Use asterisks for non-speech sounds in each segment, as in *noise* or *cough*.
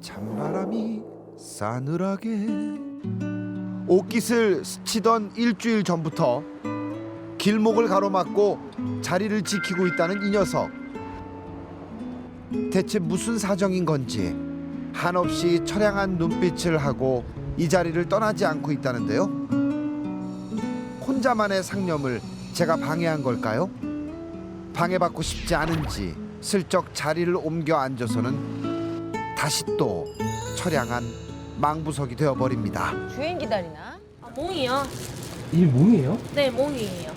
찬바람이 싸늘하게. 옷깃을 스치던 일주일 전부터 길목을 가로막고 자리를 지키고 있다는 이 녀석. 대체 무슨 사정인 건지 한없이 처량한 눈빛을 하고 이 자리를 떠나지 않고 있다는데요. 혼자만의 상념을 제가 방해한 걸까요? 방해받고 싶지 않은지 슬쩍 자리를 옮겨 앉아서는 다시 또 처량한 망부석이 되어버립니다. 주행 기다리나? 아, 몽이요? 이게 몽이에요? 네, 몽이에요.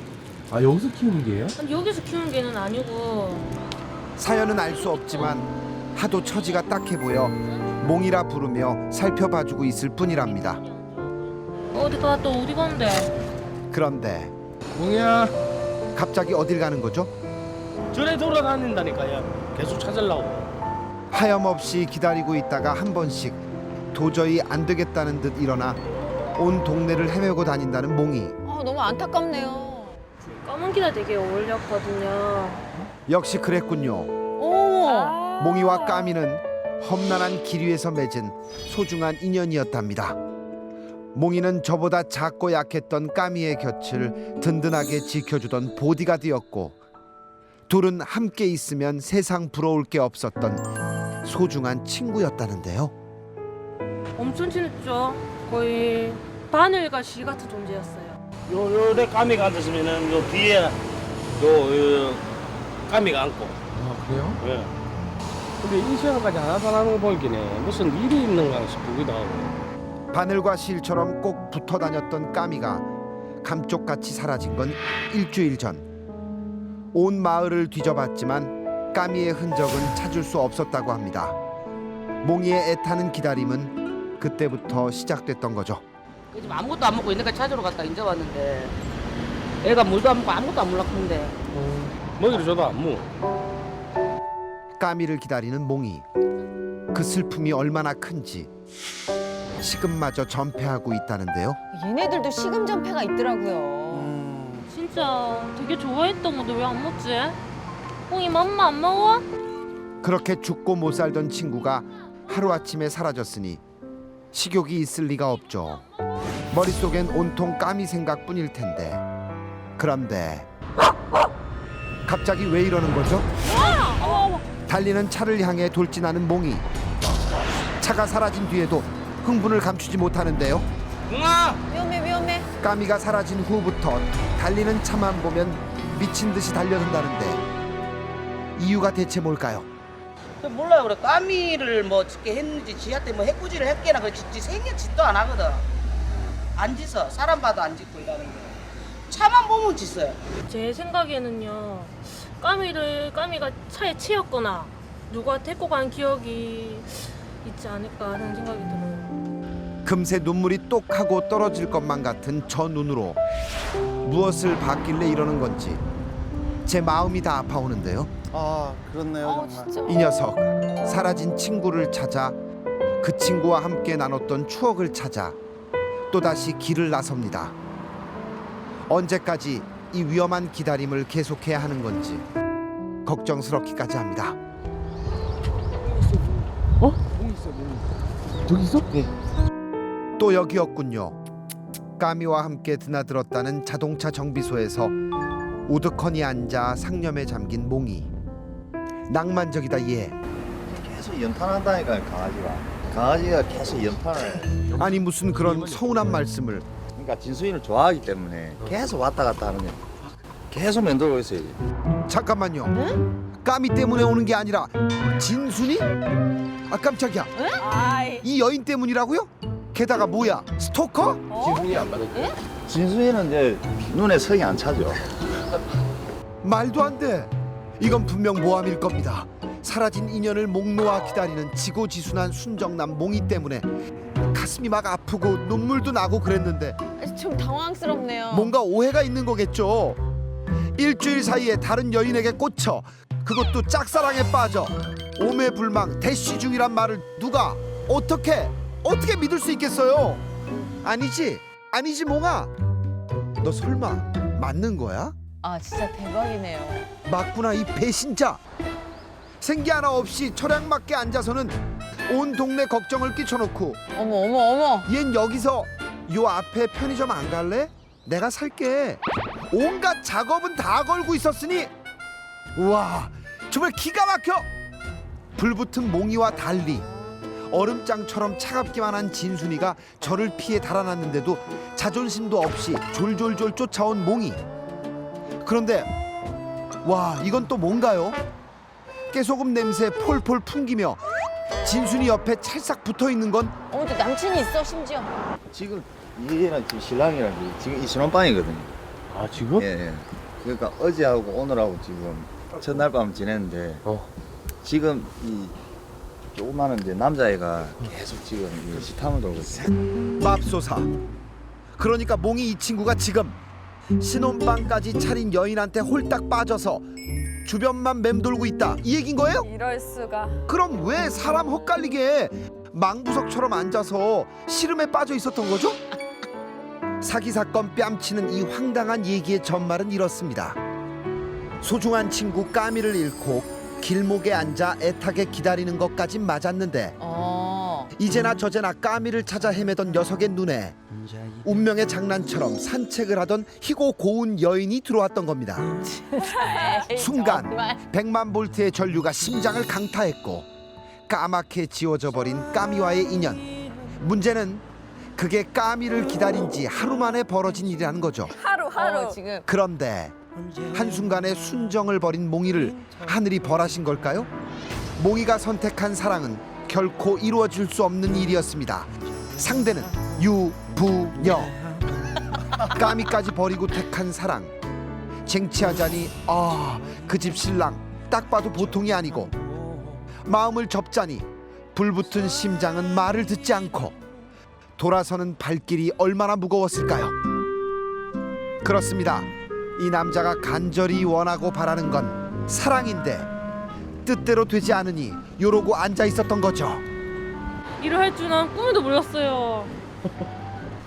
아 여기서 키우는 게예요? 아니, 여기서 키우는 개는 아니고 사연은 알 수 없지만 하도 처지가 딱해 보여 몽이라 부르며 살펴봐주고 있을 뿐이랍니다. 어디 가 또 어디 건데? 그런데 몽이야 갑자기 어딜 가는 거죠? 전에 돌아다닌다니까요 계속 찾으려고 하염없이 기다리고 있다가 한 번씩 도저히 안 되겠다는 듯 일어나 온 동네를 헤매고 다닌다는 몽이. 아 너무 안타깝네요. 검은 기가 되게 어울렸거든요. 역시 그랬군요. 어머. 몽이와 까미는 험난한 길 위에서 맺은 소중한 인연이었답니다. 몽이는 저보다 작고 약했던 까미의 곁을 든든하게 지켜주던 보디가드였고 둘은 함께 있으면 세상 부러울 게 없었던 소중한 친구였다는데요. 엄청 친했죠. 거의 바늘과 실 같은 존재였어요. 요 요래 까미가 앉았으면은 요 뒤에 요, 요 까미가 앉고 아 그래요? 예. 근데 이 시간까지 안 나타나는 거 보이기네 무슨 일이 있는가 싶기도 하고 바늘과 실처럼 꼭 붙어 다녔던 까미가 감쪽같이 사라진 건 일주일 전. 온 마을을 뒤져봤지만 까미의 흔적은 찾을 수 없었다고 합니다. 몽이의 애타는 기다림은 그때부터 시작됐던 거죠. 지금 아무것도 안 먹고 있는 거 찾으러 갔다 인제 왔는데 애가 물도 안 먹고 아무것도 안 몰랐는데 먹이를 줘도 안 무. 까미를 기다리는 몽이. 그 슬픔이 얼마나 큰지 식음마저 전폐하고 있다는데요. 얘네들도 식음 전폐가 있더라고요. 진짜 되게 좋아했던 건데 왜 안 먹지? 몽이 맘마 안 먹어? 그렇게 죽고 못 살던 친구가 하루아침에 사라졌으니 식욕이 있을 리가 없죠. 머릿속엔 온통 까미 생각뿐일 텐데. 그런데 갑자기 왜 이러는 거죠? 달리는 차를 향해 돌진하는 몽이. 차가 사라진 뒤에도 흥분을 감추지 못하는데요. 몽아 위험해 위험해. 까미가 사라진 후부터 달리는 차만 보면 미친 듯이 달려든다는데 이유가 대체 뭘까요? 저 몰라요 그래 까미를 뭐 짓게 했는지 지한테 뭐 해꾸지를 했게나 그 짓지 생겨 짓도 안 하거든 안 짓어 사람 봐도 안 짓고 이러는 게 차만 보면 짓어요 제 생각에는요. 까미를 까미가 차에 치였거나 누가 데리고 간 기억이 있지 않을까 하는 생각이 들어요. 금세 눈물이 똑 하고 떨어질 것만 같은 저 눈으로 무엇을 봤길래 이러는 건지 제 마음이 다 아파오는데요. 아 그렇네요 어 정말. 진짜. 이 녀석 사라진 친구를 찾아 그 친구와 함께 나눴던 추억을 찾아 또다시 길을 나섭니다. 언제까지 이 위험한 기다림을 계속해야 하는 건지 걱정스럽기까지 합니다. 있어 몽. 저기 있어? 네. 또 여기였군요. 까미와 함께 드나들었다는 자동차 정비소에서 우두커니 앉아 상념에 잠긴 몽이. 낭만적이다 얘. 계속 연탄한다니까요 강아지가. 강아지가 계속 연탄을. 아니 무슨 그런 서운한 말씀을 그러니까 진수인을 좋아하기 때문에 계속 왔다 갔다 하는 거예요. 계속 맴돌고 있어요. 잠깐만요. 까미 때문에 오는 게 아니라 진순이? 아 깜짝이야. 아이. 이 여인 때문이라고요? 게다가 뭐야? 스토커? 받을게. 진수인은 이제 눈에 성이 안 차죠. 말도 안 돼. 이건 분명 모함일 겁니다. 사라진 인연을 목 놓아 기다리는 지고지순한 순정남 몽이 때문에 가슴이 막 아프고 눈물도 나고 그랬는데 좀 당황스럽네요. 뭔가 오해가 있는 거겠죠. 일주일 사이에 다른 여인에게 꽂혀 그것도 짝사랑에 빠져 오매불망 대시 중이란 말을 누가 어떻게 어떻게 믿을 수 있겠어요? 아니지 아니지 몽아 너 설마 맞는 거야? 아 진짜 대박이네요. 맞구나 이 배신자 생기 하나 없이 철양맞게 앉아서는 온 동네 걱정을 끼쳐놓고 어머 어머 어머. 얜 여기서 요 앞에 편의점 안 갈래? 내가 살게. 온갖 작업은 다 걸고 있었으니 우와 정말 기가 막혀. 불붙은 몽이와 달리 얼음장처럼 차갑기만 한 진순이가 저를 피해 달아났는데도 자존심도 없이 졸졸졸 쫓아온 몽이. 그런데 와 이건 또 뭔가요? 깨소금 냄새 폴폴 풍기며 진순이 옆에 찰싹 붙어 있는 건 어머 또 남친이 있어 심지어. 지금 얘랑 지금 신랑이랑 지금 이 신혼방이거든요. 아 지금? 예, 예. 그러니까 어제하고 오늘하고 지금 첫날 밤 지냈는데 어. 지금 이 조그마한 이제 남자애가 계속 지금 이 시탐을 돌고 있어요. 맙소사. 그러니까 몽이 이 친구가 지금 신혼방까지 차린 여인한테 홀딱 빠져서 주변만 맴돌고 있다 이 얘긴 거예요? 이럴 수가. 그럼 왜 사람 헛갈리게 망부석처럼 앉아서 시름에 빠져 있었던 거죠? 사기 사건 뺨치는 이 황당한 얘기의 전말은 이렇습니다. 소중한 친구 까미를 잃고 길목에 앉아 애타게 기다리는 것까진 맞았는데 어. 이제나 저제나 까미를 찾아 헤매던 녀석의 눈에 운명의 장난처럼 산책을 하던 희고 고운 여인이 들어왔던 겁니다. *laughs* 순간. 100만 볼트의 전류가 심장을 강타했고 까맣게 지워져 버린 까미와의 인연. 문제는 그게 까미를 기다린 지 하루 만에 벌어진 일이라는 거죠. 하루 하루. 지금 그런데 한순간에 순정을 버린 몽이를 하늘이 벌하신 걸까요? 몽이가 선택한 사랑은 결코 이루어질 수 없는 일이었습니다. 상대는 유부녀. 까미까지 버리고 택한 사랑. 쟁취하자니 아 그 집 신랑 딱 봐도 보통이 아니고 마음을 접자니 불붙은 심장은 말을 듣지 않고 돌아서는 발길이 얼마나 무거웠을까요? 그렇습니다. 이 남자가 간절히 원하고 바라는 건 사랑인데 뜻대로 되지 않으니 요러고 앉아 있었던 거죠. 일을 할줄난 꿈에도 몰랐어요.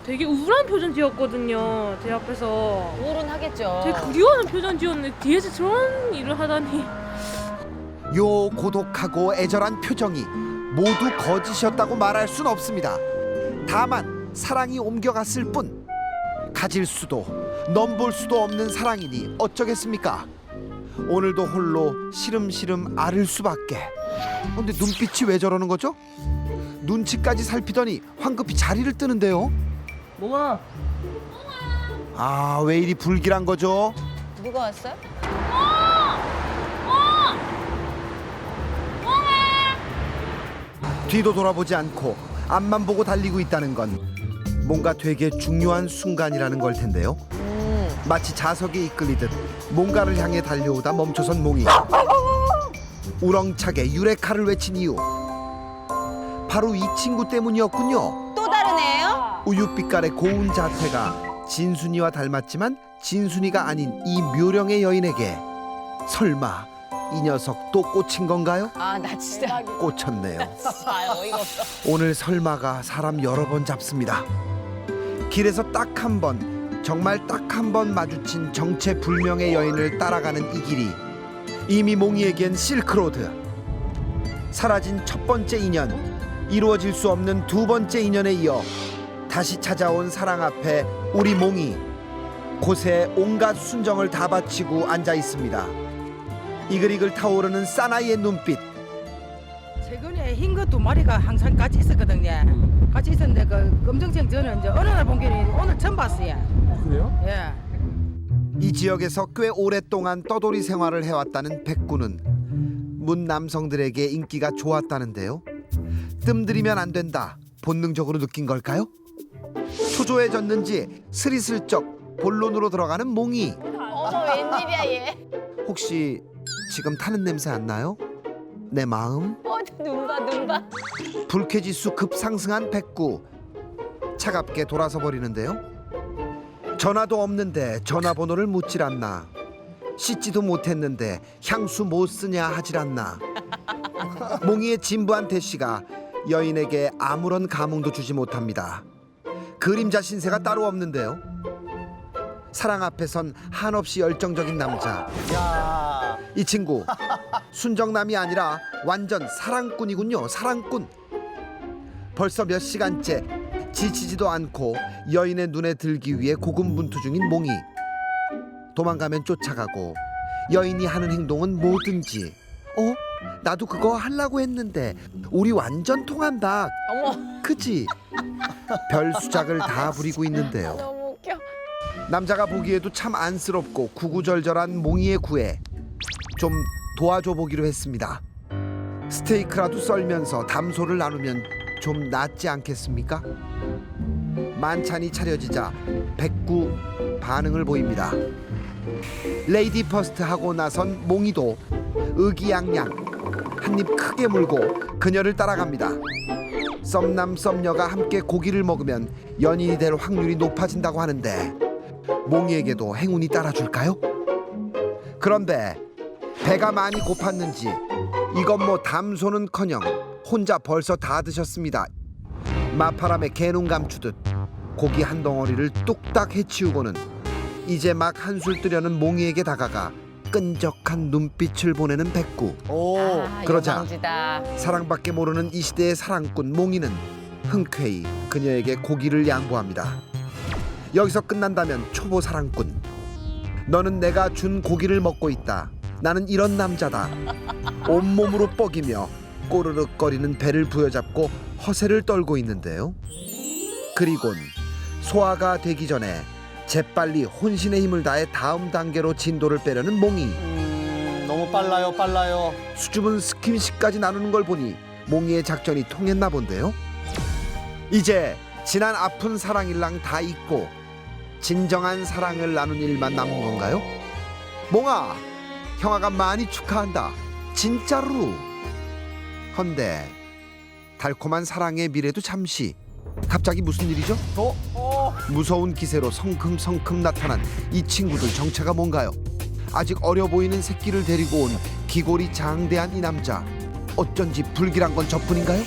되게 우울한 표정 지었거든요. 제 앞에서. 우울은 하겠죠. 되게 그리워하는 표정 지었는데 뒤에서 저런 일을 하다니. 요 고독하고 애절한 표정이 모두 거짓이었다고 말할 순 없습니다. 다만 사랑이 옮겨갔을 뿐 가질 수도 넘볼 수도 없는 사랑이니 어쩌겠습니까? 오늘도 홀로 시름시름 앓을 수밖에. 근데 눈빛이 왜 저러는 거죠? 눈치까지 살피더니 황급히 자리를 뜨는데요. 뭐가? 아, 왜 이리 불길한 거죠? 누가 왔어요? 뒤도 돌아보지 않고 앞만 보고 달리고 있다는 건 뭔가 되게 중요한 순간이라는 걸 텐데요. 음. 마치 자석에 이끌리듯 뭔가를 향해 달려오다 멈춰선 몽이 우렁차게 유레카를 외친 이유 바로 이 친구 때문이었군요. 또 다른 애예요? 우윳빛깔의 고운 자태가 진순이와 닮았지만 진순이가 아닌 이 묘령의 여인에게 설마 이 녀석 또 꽂힌 건가요? 아 나 진짜. 꽂혔네요. *laughs* 아 어이가 없어. 오늘 설마가 사람 여러 번 잡습니다. 길에서 딱 한 번, 정말 딱 한 번 마주친 정체불명의 여인을 따라가는 이 길이 이미 몽이에겐 실크로드. 사라진 첫 번째 인연, 이루어질 수 없는 두 번째 인연에 이어 다시 찾아온 사랑 앞에 우리 몽이 곳에 온갖 순정을 다 바치고 앉아 있습니다. 이글이글 타오르는 사나이의 눈빛. 최근에 흰거두 마리가 항상 같이 있었거든요. 같이 있었는데 그 검정색 저는 이제 어느 날 본 게 오늘 처음 봤어요. 어, 그래요? 예. 이 지역에서 꽤 오랫동안 떠돌이 생활을 해왔다는 백구는 문 남성들에게 인기가 좋았다는데요. 뜸들이면 안 된다. 본능적으로 느낀 걸까요? 초조해졌는지 스리슬쩍 본론으로 들어가는 몽이. 어머 웬일이야 얘. 혹시 지금 타는 냄새 안 나요? 내 마음? 어 눈봐 눈 봐. 불쾌지수 급상승한 백구 차갑게 돌아서 버리는데요 전화도 없는데 전화번호를 묻질 않나. 씻지도 못했는데 향수 못 쓰냐 하질 않나. 몽이의 진부한 대시가 여인에게 아무런 감흥도 주지 못합니다. 그림자 신세가 따로 없는데요. 사랑 앞에선 한없이 열정적인 남자. 야, 이 친구 순정남이 아니라 완전 사랑꾼이군요 사랑꾼. 벌써 몇 시간째 지치지도 않고 여인의 눈에 들기 위해 고군분투 중인 몽이 도망가면 쫓아가고 여인이 하는 행동은 뭐든지 어? 나도 그거 하려고 했는데 우리 완전 통한다 어머 그지? 별 수작을 다 부리고 있는데요 *laughs* 너무 웃겨. 남자가 보기에도 참 안쓰럽고 구구절절한 몽이의 구애 좀 도와줘 보기로 했습니다. 스테이크라도 썰면서 담소를 나누면 좀 낫지 않겠습니까? 만찬이 차려지자 백구 반응을 보입니다. 레이디 퍼스트 하고 나선 몽이도 의기양양 한 입 크게 물고 그녀를 따라갑니다. 썸남 썸녀가 함께 고기를 먹으면 연인이 될 확률이 높아진다고 하는데 몽이에게도 행운이 따라줄까요? 그런데 배가 많이 고팠는지 이건 뭐 담소는커녕 혼자 벌써 다 드셨습니다. 마파람에 개눈 감추듯 고기 한 덩어리를 뚝딱 해치우고는 이제 막 한술 뜨려는 몽이에게 다가가 끈적한 눈빛을 보내는 백구. 아, 그러자. 영광지다. 사랑밖에 모르는 이 시대의 사랑꾼 몽이는 흔쾌히 그녀에게 고기를 양보합니다. 여기서 끝난다면 초보 사랑꾼. 너는 내가 준 고기를 먹고 있다. 나는 이런 남자다. 온몸으로 뻐기며 꼬르륵거리는 배를 부여잡고 허세를 떨고 있는데요. 그리곤 소화가 되기 전에 재빨리 혼신의 힘을 다해 다음 단계로 진도를 빼려는 몽이. 음, 너무 빨라요, 빨라요. 수줍은 스킨십까지 나누는 걸 보니 몽이의 작전이 통했나 본데요. 이제 지난 아픈 사랑일랑 다 잊고 진정한 사랑을 나눈 일만 남은 건가요? 몽아, 형아가 많이 축하한다. 진짜로. 헌데 달콤한 사랑의 미래도 잠시. 갑자기 무슨 일이죠? 무서운 기세로 성큼성큼 나타난 이 친구들 정체가 뭔가요? 아직 어려 보이는 새끼를 데리고 온 기골이 장대한 이 남자 어쩐지 불길한 건 저뿐인가요?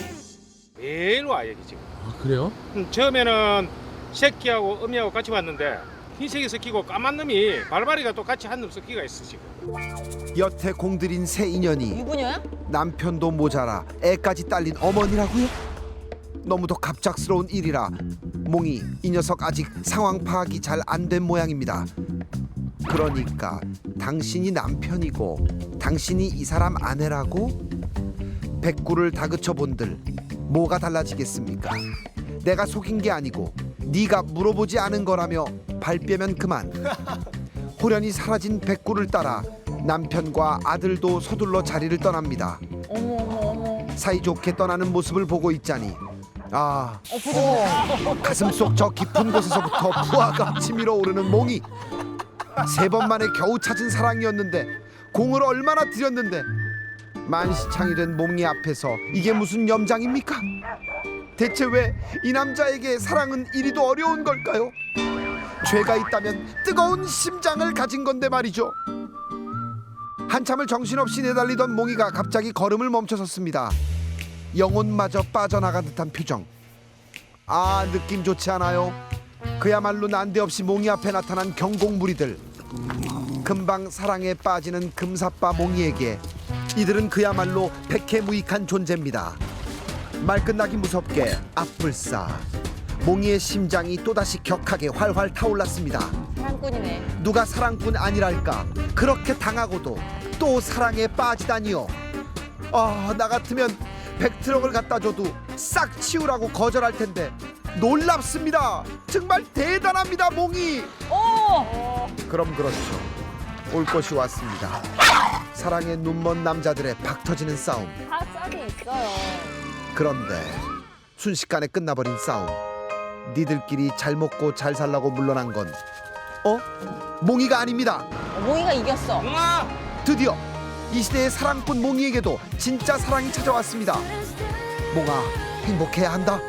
매일 와 여기 지금. 아, 그래요? 음, 처음에는 새끼하고 어미하고 같이 왔는데 흰색이 섞이고 까만 놈이 발바리가 또 같이 한 놈 섞기가 있어 지금. 여태 공들인 새 인연이 유부녀야? 남편도 모자라 애까지 딸린 어머니라고요? 너무도 갑작스러운 일이라 몽이 이 녀석 아직 상황 파악이 잘 안 된 모양입니다. 그러니까 당신이 남편이고 당신이 이 사람 아내라고 백구를 다그쳐 본들 뭐가 달라지겠습니까? 내가 속인 게 아니고 네가 물어보지 않은 거라며 발뺌면 그만. *laughs* 호련히 사라진 백구를 따라 남편과 아들도 서둘러 자리를 떠납니다. 어머 어머 어머. 사이좋게 떠나는 모습을 보고 있자니 아 가슴 속 저 깊은 곳에서부터 부하가 치밀어 오르는 몽이 세 번 만에 겨우 찾은 사랑이었는데 공을 얼마나 들였는데 만시창이 된 몽이 앞에서 이게 무슨 염장입니까? 대체 왜 이 남자에게 사랑은 이리도 어려운 걸까요? 죄가 있다면 뜨거운 심장을 가진 건데 말이죠. 한참을 정신없이 내달리던 몽이가 갑자기 걸음을 멈춰섰습니다. 영혼마저 빠져나간 듯한 표정. 아 느낌 좋지 않아요? 그야말로 난데없이 몽이 앞에 나타난 경공무리들. 금방 사랑에 빠지는 금사빠 몽이에게 이들은 그야말로 백해무익한 존재입니다. 말 끝나기 무섭게 앞불싸. 몽이의 심장이 또다시 격하게 활활 타올랐습니다. 사랑꾼이네. 누가 사랑꾼 아니랄까 그렇게 당하고도 또 사랑에 빠지다니요 아 나 같으면 백트럭을 갖다 줘도 싹 치우라고 거절할 텐데 놀랍습니다 정말 대단합니다 몽이 오. 그럼 그렇죠 올 것이 왔습니다 사랑에 눈먼 남자들의 박 터지는 싸움 다 짝이 있어요. 그런데 순식간에 끝나버린 싸움 니들끼리 잘 먹고 잘 살라고 물러난 건 어? 몽이가 아닙니다 몽이가 이겼어. 드디어 이 시대의 사랑꾼 몽이에게도 진짜 사랑이 찾아왔습니다. 몽아, 행복해야 한다.